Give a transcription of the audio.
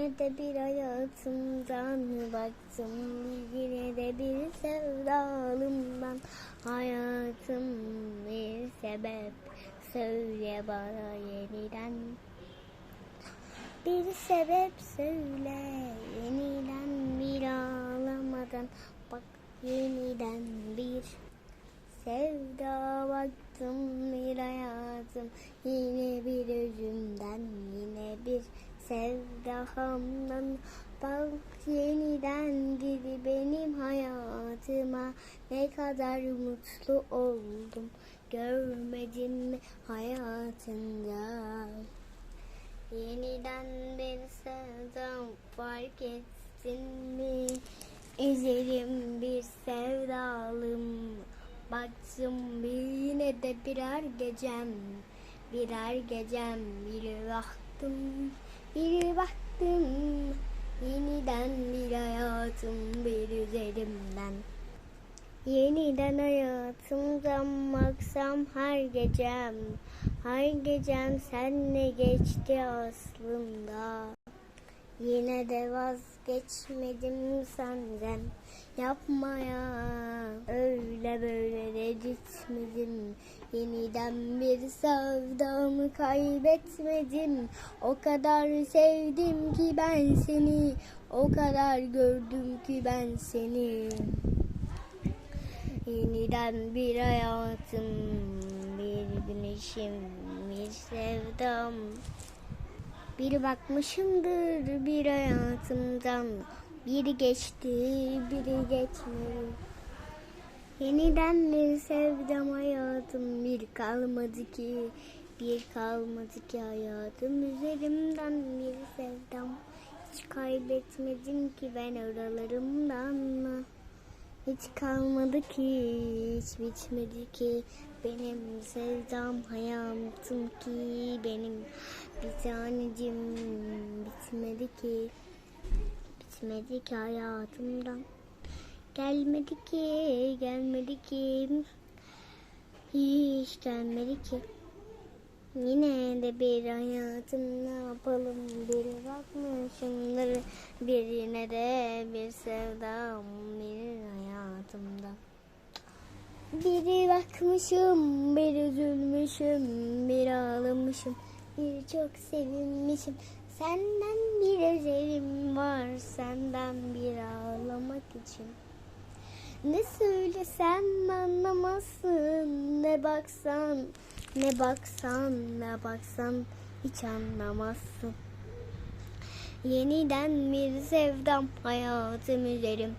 Yine de bir hayatımdan baktım. Yine de bir sevdalımdan Hayatım bir sebep. Söyle bana yeniden. Bir sebep söyle Yeniden. Bir ağlamadan Bak yeniden. Bir Sevda baktım bir hayatım. Yine bir özümden Yine bir sevdamdan Bak yeniden gidi benim hayatıma. Ne kadar mutlu oldum Görmedim mi hayatında? Yeniden bir sevdam fark ettin mi? Üzerim bir sevdalım Baktım yine de birer gecem Birer gecem bir baktım Bir baktım Yeniden bir hayatım bir üzerimden. Yeniden hayatımdan baksam her gecem. Her gecem senle geçti aslında. Yine de vazgeçmedim senden. Yapmaya gitmedim Yeniden bir sevdamı kaybetmedim O kadar sevdim ki ben seni. O kadar gördüm ki ben seni. Yeniden bir hayatım, bir güneşim, bir sevdam. Bir bakmışımdır bir hayatımdan, biri geçti, biri geçmedi. Yeniden bir sevdam hayatım, bir kalmadı ki, bir kalmadı ki hayatım. Üzerimden bir sevdam. Hiç kaybetmedim ki ben oralarımdan. Hiç kalmadı ki, hiç bitmedi ki. Benim sevdam hayatım ki benim bir tanecim bitmedi ki. Bitmedi ki hayatımdan gelmedi ki gelmedi ki hiç gelmedi ki Yine de bir hayatım ne yapalım bir bakmışımdır birine de bir sevdam bir hayatımda. Biri bakmışım, bir üzülmüşüm, bir ağlamışım, bir çok sevinmişim. Senden bir özelim var, senden bir ağlamak için. Ne söylesem anlamazsın, ne baksan, ne baksan, ne baksan hiç anlamazsın. Yeniden bir sevdam hayatım üzerim.